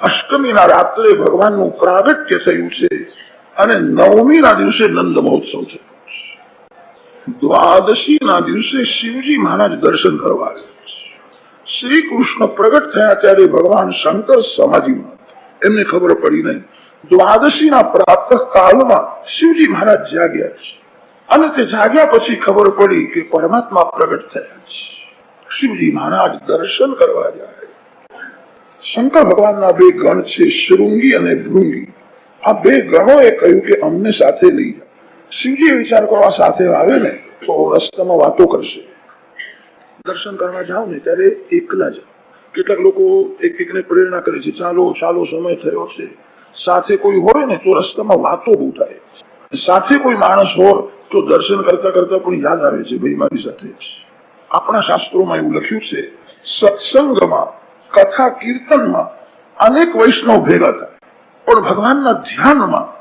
અષ્ટમીના રાત્રે ભગવાનનું પ્રાગટ્ય થયું છે અને નવમીના દિવસે નંદ મહોત્સવ છે. દ્વાદશીના દિવસે શિવજી મહારાજ દર્શન કરવા શ્રી કૃષ્ણ પ્રગટ થયા ત્યારે ભગવાન શંકર સમાધિમાં એમને ખબર પડી નહીં. દ્વાદશીના પ્રાપ્ત કાળમાં શિવજી મહારાજ જાગ્યા છે. અને તે જાગ્યા પછી ખબર પડી કે પરમાત્મા પ્રગટ થયા છે. શિવજી મહારાજ દર્શન કરવા જાય શંકર ભગવાનના બે ગણ છે, શૃંગી અને ભૃંગી. આ બે ગણોએ કહ્યું કે અમને સાથે લઈ જાઓ શિવજી વિચાર કરવા સાથે આવે ને, તો રસ્તામાં વાતો કરશે. દર્શન કરવા જાઓ ને, ત્યારે એકલા જાઓ. કેટલાક લોકો એક એકને પ્રેરણા કરે છે, ચાલો ચાલો, સમય થયો છે. સાથે કોઈ હોય ને, તો રસ્તામાં વાતો બહુ થાય. સાથે કોઈ માણસ હોય, તો દર્શન કરતા કરતા પણ યાદ આવે છે, ભાઈ, મારી સાથે. આપણા શાસ્ત્રોમાં એવું લખ્યું છે, સત્સંગમાં કથા કીર્તનમાં અનેક વૈષ્ણવ ભેગા થાય. પણ ભગવાનના ધ્યાનમાં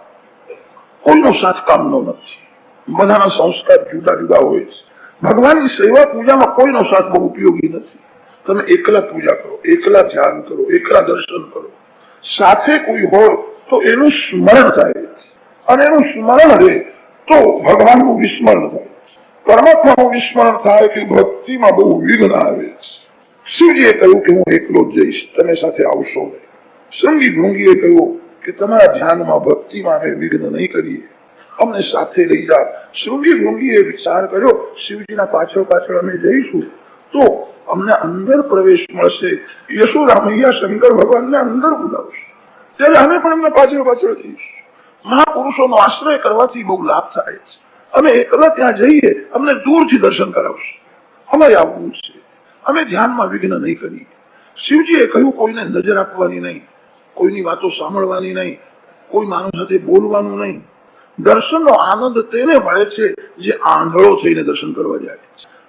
કોઈનો સાથ કામનો નથી. બધાના સંસ્કાર જુદા જુદા હોય છે. ભગવાનની સેવા પૂજામાં કોઈનો સાથ બહુ ઉપયોગી નથી. તમે એકલા પૂજા કરો, એકલા ધ્યાન કરો, એકલા દર્શન કરો. સાથે કોઈ હોય તો એનું સ્મરણ થાય. અને એનું સ્મરણ રહે તો ભગવાનનું વિસ્મરણ થાય. પરમાત્માનું વિસ્મરણ થાય કે ભક્તિમાં બહુ વિઘ્ન આવે છે. શિવજીએ કહ્યું કે હું એકલો જઈશ, તમે સાથે આવશો સંગી ભૃંગીએ કહ્યું કે તમારા ધ્યાનમાં ભક્તિમાં અમે વિઘ્ન નહીં કરીએ. અમને સાથે લઈ જા. શૃંગી ભૃંગીએ વિચાર કર્યો, શિવજીના પાછળ પાછળ અમે જઈશું. તો અમને અંદર પ્રવેશ મળશે. યશોરામૈયા શંકર ભગવાનને અંદર બોલાવશે. ત્યારે અમે પણ એમને પાછળ પાછળ જઈશું. મહાપુરુષોનો આશ્રય કરવાથી બહુ લાભ થાય છે. અમે એકલા ત્યાં જઈએ, અમને દૂરથી દર્શન કરાવશે. અમારે આવવું છે. અમે ધ્યાનમાં વિઘ્ન નહીં કરીએ. શિવજીએ કહ્યું, કોઈને નજર આપવાની નહીં, કોઈની વાતો સાંભળવાની નહીં, કોઈ માનવ સાથે બોલવાનું નહીં. દર્શનનો આનંદ તેને મળે છે જે આંધળો થઈને દર્શન કરવા જાય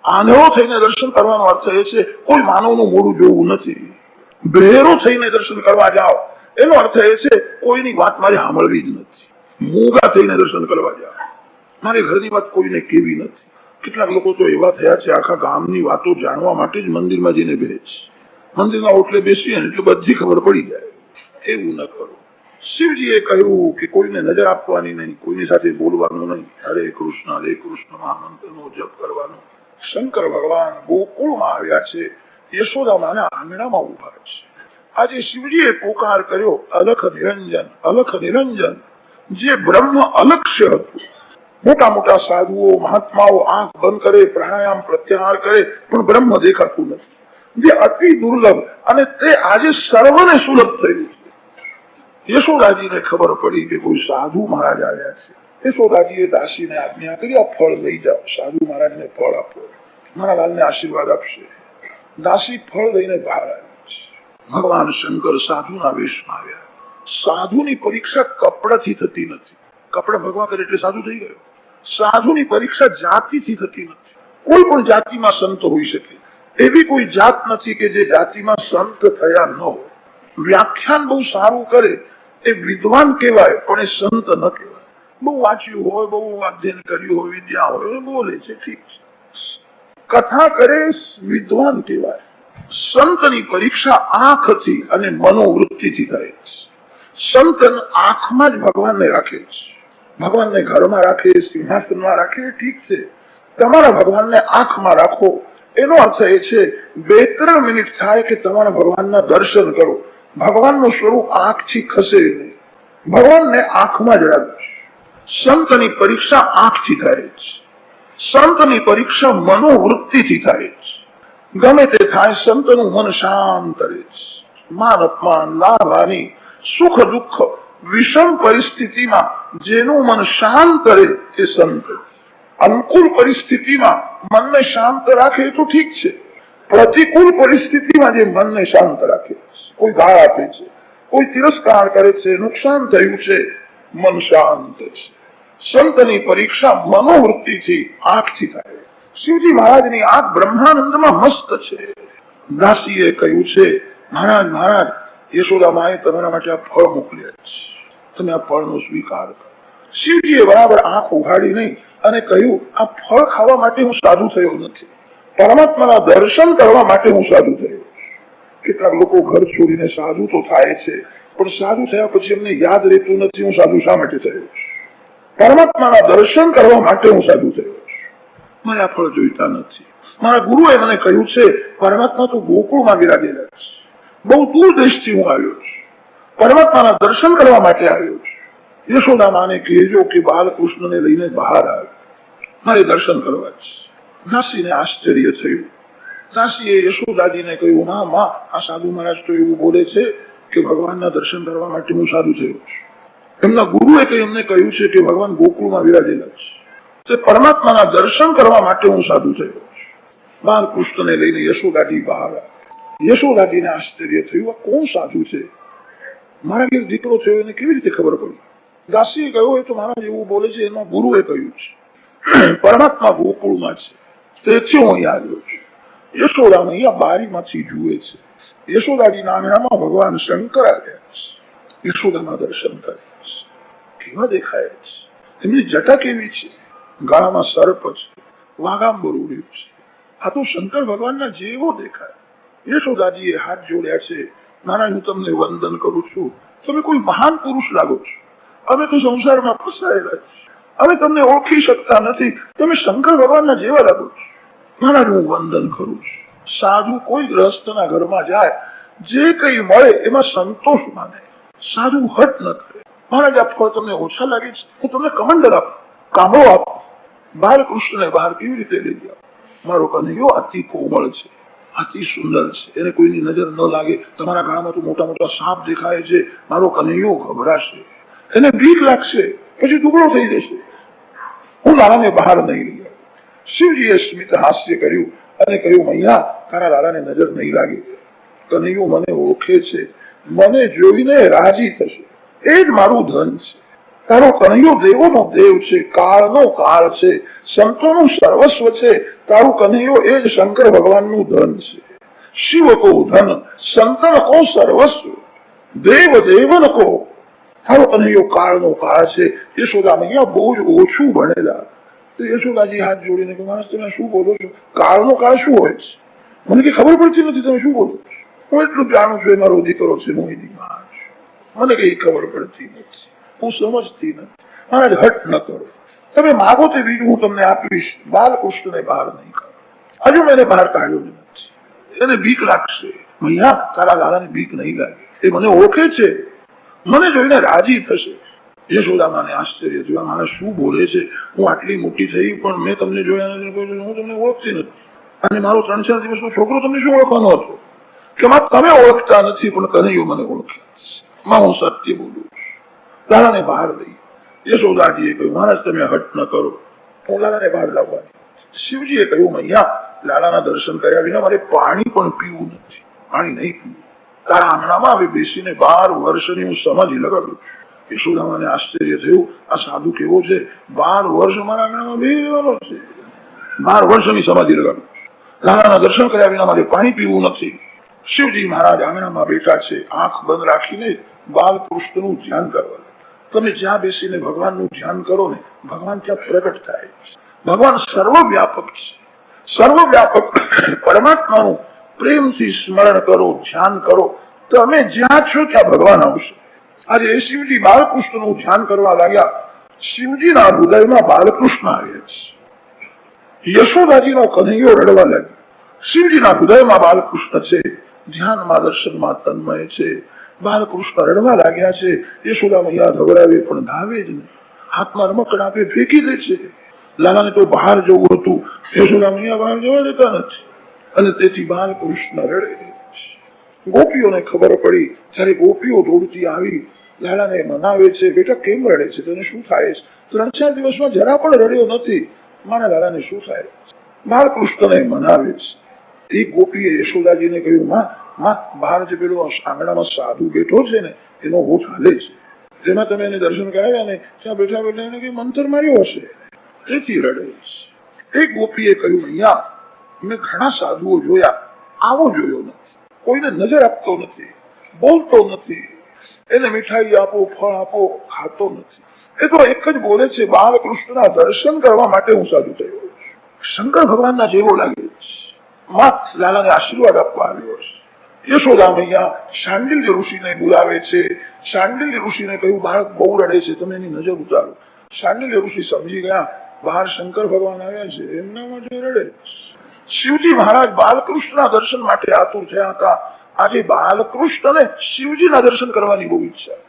આંધળો થઈને દર્શન કરવાનો અર્થ એ છે, કોઈ માનવનું મોડું જોવું નથી. બહેરો થઈને દર્શન કરવા જાઓ, એનો અર્થ એ છે, કોઈની વાત મારે સાંભળવી જ નથી. મૂગા થઈને દર્શન કરવા જાઓ. મારી ઘરની વાત કોઈને કેવી નથી. કેટલાક લોકો તો એવા થયા છે, આખા ગામની વાતો જાણવા માટે જ મંદિરમાં જઈને બેસે છે. મંદિરના ઓટલે બેસીએ એટલે બધી ખબર પડી જાય. એવું ન કરો. શિવજીએ કહ્યું કે કોઈને નજર આપવાની નહીં, કોઈની સાથે બોલવાનું નહીં. હરે કૃષ્ણ હરે કૃષ્ણ, મહામંત્રનો જપ કરવાનો. શંકર ભગવાન ગોકુળમાં આવ્યા છે. યશોદામાના આંગણામાં ઊભા છે. આજે શિવજીએ પોકાર કર્યો અલખ નિરંજન અલખ નિરંજન. જે બ્રહ્મ અલક્ષ્ય હતું. મોટા મોટા સાધુઓ, મહાત્માઓ આંખ બંધ કરે, પ્રાણાયામ પ્રત્યાહાર કરે, પણ બ્રહ્મ દેખાતું નથી. જે અતિ દુર્લભ અને તે આજે સર્વને સુલભ થયું છે. યશોદાજીને ખબર પડી કે કોઈ સાધુ મહારાજ આવ્યા છે. યશોદાજીએ દાસીને આજ્ઞા કરી, આ ફળ લઈ જાઓ. સાધુ મહારાજને ફળ આપો. મારા આશીર્વાદ આપશે. દાસી ફળ લઈને બહાર આવી છે. ભગવાન શંકર સાધુના વેશમાં આવ્યા. સાધુની પરીક્ષા કપડાથી થતી નથી. કપડા ભગવાન કરે એટલે સાધુ થઈ ગયો. સાધુની પરીક્ષા જાતિથી થતી નથી. કોઈ પણ જાતિમાં સંત હોઈ શકે. એવી કોઈ જાત નથી કે જે જાતિમાં સંત થયા ન હોય. વ્યાખ્યાન બહુ સારું કરે એ વિદ્વાન કહેવાય, પણ એ સંત ન કહેવાય. બહુ વાંચ્યું હોય, બહુ અધ્યયન કર્યું હોય, વિદ્યા હોય બોલે છે, ઠીક છે. કથા કરે વિદ્વાન કહેવાય. સંતની પરીક્ષા આંખથી અને મનોવૃત્તિથી થાય સંત આંખમાં જ ભગવાનને રાખે છે. ભગવાનને ઘરમાં રાખે, સિંહાસનમાં રાખે, ઠીક છે. તમારા ભગવાનને આંખમાં રાખો. એનો અર્થ એ છે, બે ત્રણ મિનિટ થાય કે તમારા ભગવાનના દર્શન કરો. ભગવાનનું સ્વરૂપ આંખથી ખસે નહીં. ભગવાનને આંખમાં જ રાખો સંતની પરીક્ષા આંખથી થાય છે સંતની પરીક્ષા મનોવૃત્તિથી થાય છે ગમે તે થાય, સંતનું મન શાંત રહે છે માન અપમાન લાભ હાનિ સુખ દુઃખ, વિષમ પરિસ્થિતિમાં જેનું મન શાંત રહે એ સંત. અનુકૂળ પરિસ્થિતિમાં મનને શાંત રાખે એ તો ઠીક છે. પ્રતિકૂળ પરિસ્થિતિમાં જે મનને શાંત રાખે, કોઈ ગાળ આપે છે, કોઈ તિરસ્કાર કરે છે, નુકસાન થયું છે, મન શાંત છે. સંતની પરીક્ષા મનોવૃત્તિથી આંખથી થાય. શિવજી મહારાજની આંખ બ્રહ્માનંદમાં મસ્ત છે. દાસીએ કહ્યું છે, મહારાજ મહારાજ યશોદા માએ તમારા માટે આ ફળ મોકલ્યા છે. તમે આ ફળનો સ્વીકાર કરો. શિવજીએ બરાબર આંખ ઉઘાડી નહીં અને કહ્યું, આ ફળ ખાવા માટે હું સાધુ થયો નથી. પરમાત્માના દર્શન કરવા માટે હું સાધુ થયો કેટલાક લોકો ઘર છોડીને સાધુ તો થાય છે, પણ સાધુ થયા પછી એમને યાદ રહેતું નથી હું સાધુ શા માટે થયો પરમાત્માના દર્શન કરવા માટે હું સાધુ થયો મને આ ફળ જોઈતા નથી. મારા ગુરુએ મને કહ્યું છે, પરમાત્મા તો ગોકુળમાં બિરાજેલા છે. બહુ દૂર દેશથી હું આવ્યો છું. પરમાત્માના દર્શન કરવા માટે આવ્યો છું. યશોદા માને કહેજો કે બાલકૃષ્ણને લઈને બહાર આવે મારે દર્શન કરવા છે. દાસીને આશ્ચર્ય થયું. દાસીએ યશોદાજીને કહ્યું, ના, માં, આ સાધુ મહારાજ તો એવું બોલે છે કે ભગવાનના દર્શન કરવા માટે હું સાધુ થયો છું. એમના ગુરુએ કઈ એમને કહ્યું છે કે ભગવાન ગોકુળમાં વિરાજેલા છે. તે પરમાત્માના દર્શન કરવા માટે હું સાધુ થયો બાલકૃષ્ણને લઈને યશોદાજી બહાર આવ્યા. યશોદાજીને આશ્ચર્ય થયું, આ કોણ સાધુ છે? મારા ઘેર દીકરો થયો એને કેવી રીતે ખબર પડી? દાસીએ કહ્યું, એ તો મહારાજ એવું બોલે છે, એમાં ગુરુએ કહ્યું છે. પરમાત્મા ગોકુળમાં છે. તેથી હું અહીંયા આવ્યો છું. યશોદા અહીંયા બારીમાંથી જુએ છે. યશોદાજીના આંગણામાં ભગવાન શંકર આવ્યા છે. યશોદાના દર્શન કરે છે. કેવા દેખાય છે? એમની જટા કેવી છે? ગાળામાં સર્પ છે. વાઘાંબર ઉડ્યું છે. આ તો શંકર ભગવાનના જેવો દેખાય. યશોદાજીએ હાથ જોડ્યા છે. નારાયણ, હું તમને વંદન કરું છું. તમે કોઈ મહાન પુરુષ લાગો છો. અમે તો સંસારમાં ફસાયેલા અમે તમને ઓળખી શકતા નથી. તમે શંકર ભગવાનના જેવા લાગો છો. મહારાજ હું વંદન કરું છું. સાધુ કોઈ ગ્રહસ્થના ઘરમાં જાય, જે કઈ મળે એમાં સંતોષ માને. સાધુ હટ ન કરે. મહારાજ, આ તમને ઓછા લાગે છે. હું તમને કમંડર આપો. કામો આપો. બાલકૃષ્ણને બહાર કેવી રીતે લઈ જાઓ? મારો કનૈયો અતિ કોમળ છે. અતિ સુંદર છે. એને કોઈની નજર ન લાગે. તમારા ગાળામાં મોટા મોટા સાપ દેખાય છે. મારો કનૈયો ગભરાશે. એને ભીખ લાગશે. પછી ટુકડો થઈ જશે. હું લાલાને બહાર નહીં લઈ. શિવજીએ સ્મિત હાસ્ય કર્યું અને કહ્યું, મૈયા, તારા લાલાને નજર નહીં લાગે. કનૈયો મને ઓળખે છે. મને જોઈને રાજી થશે. એ જ મારું ધન છે. તારો કનૈયો દેવોનો દેવ છે. કાળનો કાળ છે. સંતોનું સર્વસ્વ છે. તારું કનૈયો એ જ શંકર ભગવાનનું ધન છે. શિવ કો ધન સંતન કો સર્વસ્વ. દેવ દેવન કો તારો કનૈયો કાળનો કાળ છે. યશોદા મૈયા બહુ જ ઓછું ભણેલા. તો યશોદાજી હાથ જોડીને કે, માણસ, તમે શું બોલો છો? કાળનો કાળ શું હોય છે? મને કઈ ખબર પડતી નથી, તમે શું બોલો છો? હું એટલું જાણું છું એમાં રોજી કરો છે મોહિની મને કઈ ખબર પડતી નથી. હું સમજતી નથી. મહારાજ હટ ન કરો. તમે માગો તે બીજું હું તમને આપીશ. બાલકૃષ્ણને બહાર નહીં કરો હજુ મેં બહાર કાઢ્યો નથી. એને બીક લાગશે. મૈયા, તારા દાદાને બીક નહીં લાગે. એ મને ઓળખે છે. મને જોઈને રાજી થશે. યશોદામાને આશ્ચર્ય થયું. માને શું બોલે છે? હું આટલી મોટી થઈ પણ મેં તમને જોયા નથી. હું તમને ઓળખતી નથી. અને મારો ત્રણ ચાર દિવસનો છોકરો તમને શું ઓળખવાનો હતો? કે માં, તમે ઓળખતા નથી, પણ કનૈયો મને ઓળખે માં, હું સત્ય બોલું લાલાને બહાર લઈ. યશોદાજીએ કહ્યું માણસ તમે હટ ન કરો. હું લાલાને બહાર લાવવાની શિવજીએ કહ્યું, મૈયા, લાલાના દર્શન કર્યા વિના મારે પાણી પણ પીવું નથી. પાણી નહીં પીવું. તારા આંગણામાં આવી બેસીને બાર વર્ષની હું સમજ લગાડું. યશોદામાને આશ્ચર્ય થયું, આ સાધુ કેવો છે? બાર વર્ષ મારા આંગણામાં બેવાનો છે. બાર વર્ષની સમાધિ લગાડું. લાલાના દર્શન કર્યા વિના મારે પાણી પીવું નથી. શિવજી મહારાજ આંગણામાં બેઠા છે, આંખ બંધ રાખીને બાલકૃષ્ણનું ધ્યાન કરવા તમે જ્યાં બેસીને ભગવાનનું ધ્યાન કરો ને, ભગવાન ત્યાં પ્રગટ થાય ભગવાન સર્વવ્યાપક છે. સર્વવ્યાપક પરમાત્માનું પ્રેમથી સ્મરણ કરો, ધ્યાન કરો. તમે જ્યાં છો ત્યાં ભગવાન આવશે. આજે શિવજી બાલકૃષ્ણનું ધ્યાન કરવા લાગ્યા. શિવજીના હૃદયમાં બાલકૃષ્ણ આવ્યા છે. યશોદાજીનો કનૈયો રડવા લાગ્યો. શિવજીના હૃદયમાં બાલકૃષ્ણ છે. ધ્યાનમાં, દર્શનમાં તન્મય છે. બાલકૃષ્ણ રડવા લાગ્યા છે. યશોદા મૈયા ધવરાવે પણ ધાવે જ નહીં. હાથમાં રમકડા આપે, ફેંકી દે છે. લાલાને તો બહાર જવું હતું. યશોદા મૈયા બહાર જવા દેતા નથી. અને તેથી બાલકૃષ્ણ રડે ગોપીઓને ખબર પડી, જ્યારે ગોપીઓ દોડતી આવી, લાલાને મનાવે છે, બેટા, કેમ રડે છે? તને શું થાય છે? ત્રણ ચાર દિવસમાં જરા પણ રડ્યો નથી. મારા લાલાને શું થાય બાળકૃષ્ણને મનાવે છે. એ ગોપીએ યશોદાજીને કહ્યું, માં માં, બહાર જે પેલો આંગણામાં સાધુ બેઠો છે ને, એનો હોઠ હાલે છે. જેમાં તમે એને દર્શન કરાવ્યા ને, ત્યાં બેઠા બેઠા એને કઈ મંતર માર્યો હશે? તેથી રડે એક ગોપીએ કહ્યું અહીંયા મેં ઘણા સાધુઓ જોયા, આવો જોયો નથી. કોઈને નજર આપતો નથી, બોલતો નથી. એને મીઠાઈ આપો, ફળ આપો, ખાતો નથી. એ તો એક જ બોલે છે, બાળકૃષ્ણના દર્શન કરવા માટે હું સાધુ થયો. શંકર ભગવાનના જેવો લાગે છે. માં લાલાને આશીર્વાદ આપવા આવ્યો છે. યશોદા મૈયા શાંડિલ્ય ઋષિને બોલાવે છે. શાંડિલ્ય ઋષિને કહ્યું, બાળક બહુ રડે છે, તમે એની નજર ઉતારો. શાંડિલ્ય ઋષિ સમજી ગયા, બહાર શંકર ભગવાન આવ્યા છે એમના માટે રડે. શિવજી મહારાજ બાલકૃષ્ણના દર્શન માટે આતુર થયા હતા. આજે બાલકૃષ્ણને શિવજીના દર્શન કરવાની બહુ ઈચ્છા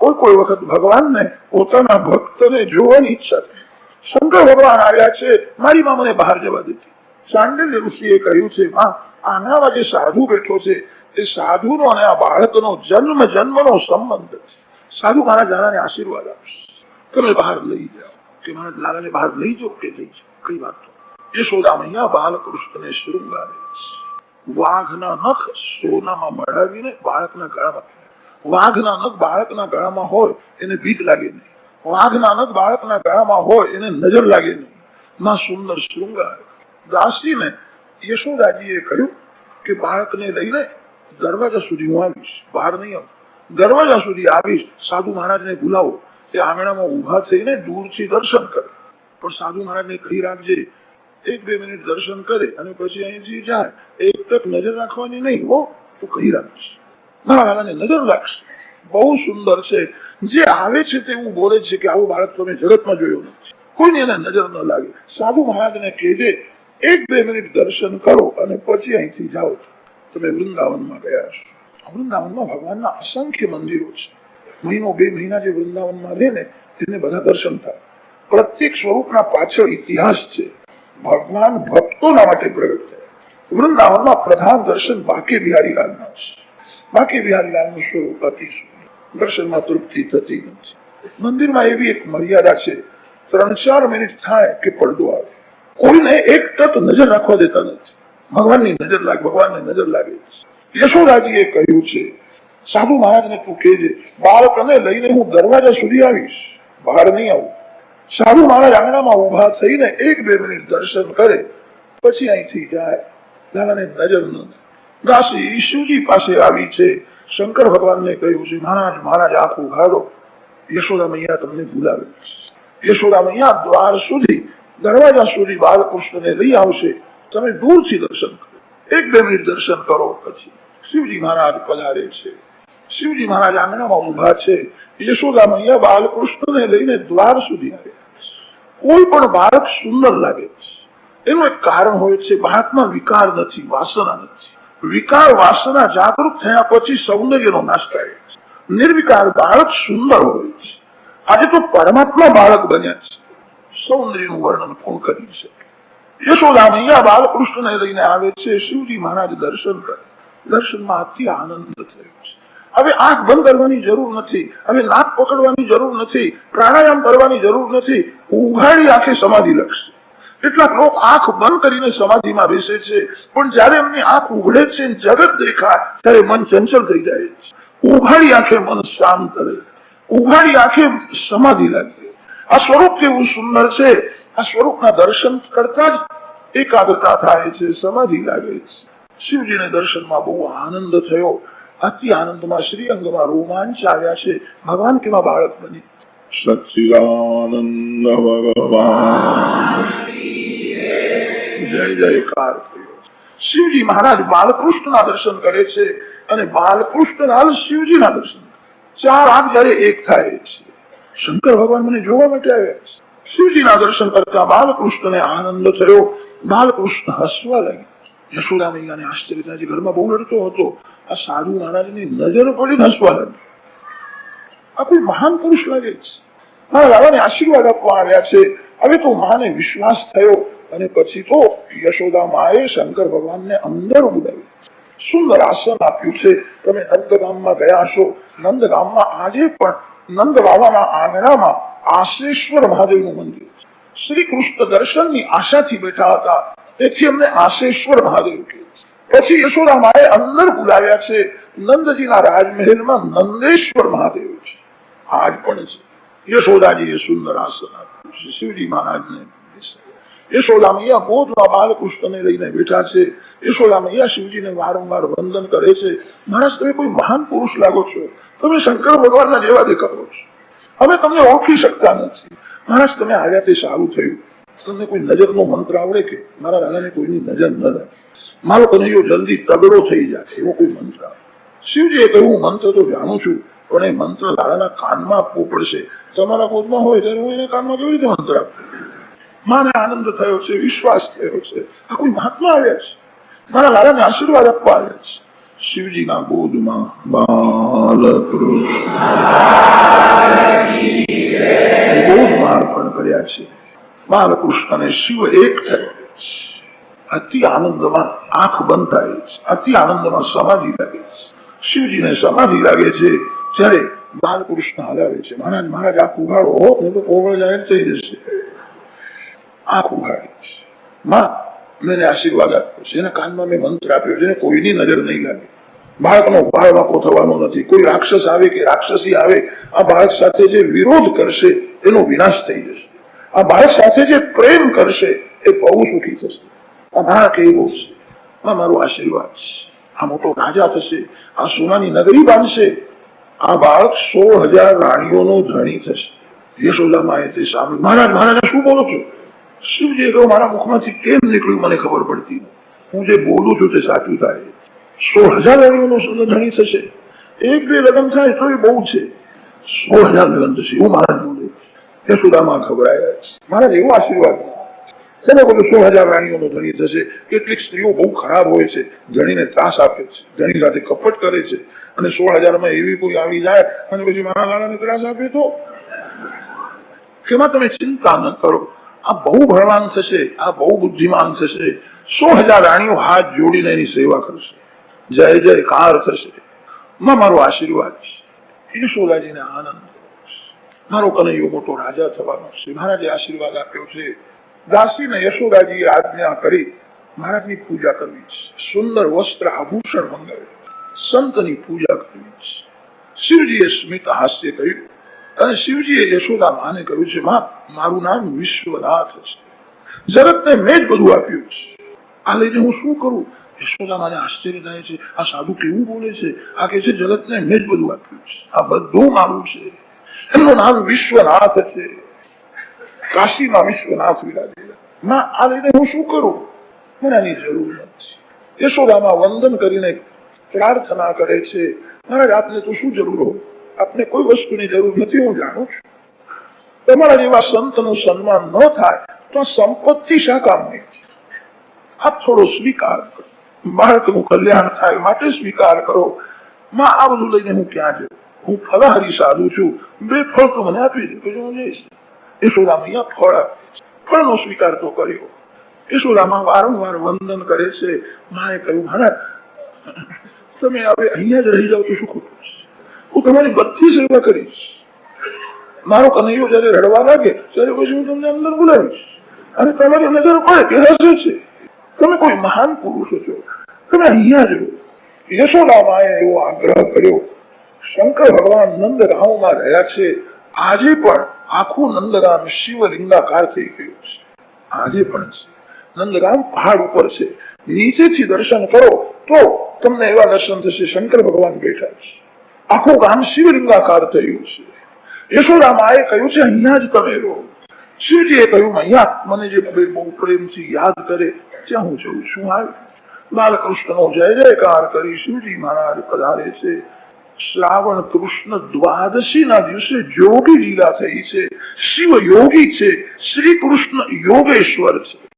કોઈ કોઈ વખત ભગવાનને પોતાના ભક્તને જોવાની ઈચ્છા થાય શંકર ભગવાન આવ્યા છે, મારી માં મને બહાર જવા દેતી ચાંડિલ્ય ઋષિએ કહ્યું છે માં આના વાગે સાધુ બેઠો છે. એ સાધુનો અને આ બાળકનો જન્મ જન્મનો સંબંધ છે. સાધુ મારા દાદાને આશીર્વાદ આપશે. તમે બહાર લઈ જાઓ. કે મારા દાદાને બહાર લઈ જાઓ કે લઈ જાઓ? કઈ વાત યશોદા મૈયા બાલકૃષ્ણને શૃંગારે વાઘના નખ સોનામાં મડાવીને બાળકના ગળામાં વાઘના નખ બાળકના ગળામાં હોય, એને ભીત લાગે નહીં. વાઘના નખ બાળકના ગળામાં હોય, એને નજર લાગે નહીં. ના સુંદર શૃંગાર દાસીને યશોદાજીએ કહ્યું કે બાળકને લઈને દરવાજા સુધી હું આવીશ બહાર નહીં આવું દરવાજા સુધી આવીશ સાધુ મહારાજને બોલાવો એ આંગણામાં ઊભા થઈને દૂરથી દર્શન કરે પણ સાધુ મહારાજને કહી રાખજે એક બે મિનિટ દર્શન કરે અને પછી અહીંથી જાય એક તક નજર રાખવાની નહીં હો તો કહી રાખીશ મારા નજર રાખશે બહુ સુંદર છે જે આવે છે તેવું બોલે છે કે આવું બાળક તમે જગતમાં જોયું નથી કોઈને એને નજર ન લાગે સાધુ મહારાજને કહેજે એક, બે મિનિટ દર્શન કરો અને પછી અહીંથી જાઓ તમે વૃંદાવનમાં ગયા છો. વૃંદાવનમાં ભગવાનના અસંખ્ય મંદિરો છે. મહિનો, બે મહિના જે વૃંદાવનમાં રહે ને, તેને બધા દર્શન થાય. પ્રત્યેક સ્વરૂપના પાછળ ઇતિહાસ છે. ભગવાન ભક્તોના માટે પ્રગટ થયા. વૃંદાવનમાં પ્રધાન દર્શન બાકી બિહારી લાલના છે. બાકી બિહારી લાલનું સ્વરૂપ અતિ દર્શનમાં તૃપ્તિ થતી નથી. મંદિરમાં એવી એક મર્યાદા છે. ત્રણ ચાર મિનિટ થાય કે પડદો આવે. કોઈને એક તક નજર રાખવા દેતા નથી. ભગવાનની નજર લાગે, ભગવાનની નજર લાગે યશોરાજીએ કહ્યું છે, સાધુ મહારાજને તું કહેજે, બાળકને લઈને હું દરવાજા સુધી આવીશ. બહાર નહીં આવું. સાધુ મહારાજ આંગણામાં ઊભા થઈને એક બે મિનિટ દર્શન કરે, પછી અહીંથી જાય. દાદાને નજર ન દાસી ઈશુજી પાસે આવી છે. શંકર ભગવાનને કહ્યું છે, મહારાજ મહારાજ, આંખ ઉઘાડો. યશોદા મૈયા તમને બોલાવે. યશોદા મૈયા દ્વાર સુધી દરવાજા સુધી બાલકૃષ્ણને લઈ આવશે. તમે દૂરથી દર્શન કરો. એક બે મિનિટ દર્શન કરો પછી શિવજી મહારાજ પધારે છે. શિવજી મહારાજ આંગણામાં ઊભા છે. યશોદા મૈયા બાલકૃષ્ણને લઈને દ્વાર સુધી આવ્યા કોઈ પણ બાળક સુંદર લાગે છે. એનું એક કારણ હોય છે બાળકમાં વિકાર નથી, વાસના નથી. વિકાર, વાસના જાગૃત થયા પછી સૌંદર્યનો નાશ થાય છે. નિર્વિકાર બાળક સુંદર હોય છે. આજે તો પરમાત્મા બાળક બન્યા છે. સૌંદર્યનું વર્ણન કોણ કરી શકે યશોદા મૈયા બાલકૃષ્ણને લઈને આવે છે, શિવજી મહારાજ દર્શન કરે. દર્શનમાં અતિ આનંદ થયો છે. હવે આંખ બંધ કરવાની જરૂર નથી, હવે નાક પકડવાની જરૂર નથી, પ્રાણાયામ કરવાની જરૂર નથી, ઉઘાડી આંખે સમાધિ લખશે. કેટલાક લોકો આંખ બંધ કરીને સમાધિમાં બેસે છે, પણ જયારે એમની આંખ ઉઘડે છે, જગત દેખાય, ત્યારે મન ચંચલ થઈ જાય છે. ઉઘાડી આંખે મન શાંત રહે. ઉઘાડી આંખે સમાધિ લાગે. આ સ્વરૂપ કેવું સુંદર છે. આ સ્વરૂપના દર્શન કરતા જ એકાગ્રતા થાય છે સમાધિ લાગે છે. શિવજીને દર્શનમાં બહુ આનંદ થયો. અતિ આનંદમાં શ્રીઅંગમાં રોમાંચ આવ્યા છે. ભગવાન કેવા બાળક બની. સચિદાનંદ ભગવાન. જય જયકાર. શિવજી મહારાજ બાલકૃષ્ણના દર્શન કરે છે અને બાલકૃષ્ણના શિવજીના દર્શન ચાર આંખ જયારે એક થાય છે. શંકર ભગવાન મને જોવા માટે આવ્યા. શિવજીના દર્શન કરતા બાલકૃષ્ણને આનંદ થયો. બાલકૃષ્ણ હસવા લાગ્યા. યશોદા મૈયાને આશ્ચર્ય થાય ઘરમાં બહુ લડતો હતો. આ સાધુ મહારાજની નજર પડીને હસવા લાગ્યો. આ કોઈ મહાન પુરુષ લાગે છે. મારા લાલાને આશીર્વાદ આપવા આવ્યા છે. હવે તો માને વિશ્વાસ થયો અને પછી તો યશોદા માએ શંકર ભગવાનને અંદર બોલાવ્યું. સુંદર આસન આપ્યું છે. તમે નંદગામમાં ગયા છો નંદગામમાં આજે પણ નંદ બાબાના આંગણામાં આશેશ્વર મહાદેવનું મંદિર. શ્રી કૃષ્ણ દર્શનની આશાથી બેઠા હતા. તેથી અમને આશેશ્વર મહાદેવ કહે પછી યશોદા માએ અંદર બોલાવ્યા છે. નંદજીના રાજમહેલમાં નંદેશ્વર મહાદેવ છે. આજ પણ છે. યશોદાજીએ સુંદર આસન આપ્યું છે. શિવજી મહારાજને યશોદા મૈયા બોધમાં બાલકૃષ્ણને લઈને બેઠા છે. યશોદા મૈયા શિવજીને વારંવાર વંદન કરે છે. મહારાજ તમે કોઈ મહાન પુરુષ લાગો છો? તમે શંકર ભગવાનના જેવા દેખાવો છો. અમે તમને ઓળખી શકતા નથી. મહારાજ તમે આવ્યા તે સારું થયું. તમને કોઈ નજરનો મંત્ર આવડે કે? મારા રાજાને કોઈની નજર ન રહે. મારો કનૈયો જલ્દી તગડો થઈ જાય, એવો કોઈ મંત્ર શિવજીએ કહ્યું મંત્ર તો જાણું છું, પણ એ મંત્ર લાલાના કાનમાં આપવો પડશે તમારા કોદમાં હોય ત્યારે હું એને કાનમાં કેવી રીતે મંત્ર આપું? માને આનંદ થયો છે, વિશ્વાસ થયો છે. આ કોઈ મહાત્મા આવ્યા છે. મારા લાલાને આશીર્વાદ આપવા આવ્યા છે. શિવજીના ગોદમાં બાલકૃષ્ણ ગોદમાં અર્પણ કર્યા છે. બાલકૃષ્ણ અને શિવ એક થયા અતિ આનંદમાં આંખ બંધ થાય છે. અતિ આનંદમાં સમાધિ લાગે છે. શિવજીને સમાધિ લાગે છે. ત્યારે બાલકૃષ્ણ હલાવે છે. મહારાજ મહારાજ આ તો કોવળ જાહેર થઈ જશે. આંખ ઉઘાડી માં એને આશીર્વાદ આપ્યો છે એના કાનમાં મેં મંત્ર આપ્યો છે કોઈની નજર નહીં લાગે. બાળકનો ભાળ વાંકો થવાનો નથી. કોઈ રાક્ષસ આવે કે રાક્ષસી આવે, આ બાળક સાથે જે વિરોધ કરશે, એનો વિનાશ થઈ જશે. આ બાળક સાથે જે પ્રેમ કરશે, એ બહુ સુખી થશે. આ બાળક એવું છે. આ મારો આશીર્વાદ છે. આ મોટો રાજા થશે, આ સોનાની નગરી બાંધશે. આ બાળક સોળ હજાર રાણીઓનો ધણી થશે. યશોદામાં તે સામે મહારાજ, મહારાજા શું બોલો છો? શિવજી કહ્યું મારા મુખમાંથી કેમ નીકળ્યું મને ખબર પડતી હું જે બોલું છું તે સાચું થાય. સોળ હજાર સોનો ધણી થશે. એક બે લગ્ન થાય તો એ બહુ છે. સોળ હજાર લગ્ન થશે એવું મારા જોડે યશોદામાં ઘબરાયા છે મહારાજ એવો આશીર્વાદ. છે બધું સોળ હજાર રાણીઓનો ધણી થશે. કેટલીક સ્ત્રીઓ બહુ ખરાબ હોય છે. ધણીને ત્રાસ આપે છે. ધણી સાથે કપટ કરે છે. અને સોળ હજારમાં એવી કોઈ આવી જાય અને પછી મારા લાલાને ત્રાસ આપે તો? એમાં તમે ચિંતા ન કરો. આ બહુ ભણવાન થશે, આ બહુ બુદ્ધિમાન થશે. સો હજાર રાણીઓ હાથ જોડીને એની સેવા કરશે. જય જય, કાર થશે. માં, મારો આશીર્વાદ છે. યશોદાજીને આનંદ મારો કનૈયો મોટો રાજા થવાનો છે. મહારાજે આશીર્વાદ આપ્યો છે. દાસીને યશોદાજીએ આજ્ઞા કરી, મહારાજની પૂજા કરવી છે. સુંદર વસ્ત્ર આભૂષણ મંગાવે સંતની પૂજા કરવી છે. શિવજીએ સ્મિત હાસ્ય કર્યું અને શિવજીએ યશોદા માને કહ્યું છે, માં, મારું નામ વિશ્વનાથ છે. જગતને મેં જ બધું આપ્યું છે. આ લઈને હું શું કરું? યશોદા માને આશ્ચર્ય થાય છે, આ સાધુ કેવું બોલે છે? આ કે છે, જગતને મેં જ બધું આપ્યું છે. આ બધું મારું છે. એમનું નામ વિશ્વનાથ છે. કાશીમાં વિશ્વનાથ વિરાજેલા માં, આ લઈને હું શું કરું? મને આની જરૂર નથી. યશોદામાં વંદન કરીને પ્રાર્થના કરે છે, મહારાજ, આપને તો શું જરૂર હોય? આપને કોઈ વસ્તુની જરૂર નથી, હું જાણું છું. તમારા જેવા સંતનું સન્માન ન થાય તો સંપત્તિ શા કામ નહીં આપ થોડો સ્વીકાર કરો. બાળકનું કલ્યાણ થાય માટે સ્વીકાર કરો. માં, આ બધું લઈને હું ક્યાં જઉં? હું ફલાહારી સાધુ છું. બે ફળ તો મને આપી દે, પછી હું જઈશ. યશોદા ફળ આપે. ફળનો સ્વીકાર તો કર્યો. યશોદામાં વારંવાર વંદન કરે છે. માએ કહ્યું મહારાજ તમે હવે અહીંયા જ રહી જાઓ તો શું ખોટું છે? હું તમારી બધી સેવા કરીશ. મારો કનૈયો જયારે રડવા લાગે, ત્યારે પછી હું તમને અંદર બોલાવીશ. અને તમારી નજર પડે કે હસે છે? તમે કોઈ મહાન પુરુષો છો. તમે અહીંયા જ યશોદામાએ એવો આગ્રહ કર્યો, શંકર ભગવાન નંદગામમાં રહ્યા છે. આજે પણ આખું નંદરામ શિવલિંગાકાર થઈ ગયું છે. આજે પણ છે. નંદરામ પહાડ ઉપર છે. નીચેથી દર્શન કરો, તો તમને એવા દર્શન થશે. શંકર ભગવાન બેઠા છે. આખું ગામ શિવલિંગાકાર થયું છે. યશોરામાએ કહ્યું છે, અહીંયા જ તમે રહો. શિવજીએ કહ્યું, અહીંયા મને જે બહુ પ્રેમથી યાદ કરે, ત્યાં હું જઉં છું આવ્યો બાલકૃષ્ણનો જય જયકાર કરી શિવજી મહારાજ પધારે છે. શ્રાવણ કૃષ્ણ દ્વાદશી ના દિવસે જોગી લીલા થઈ છે. શિવ યોગી છે. શ્રી કૃષ્ણ યોગેશ્વર છે.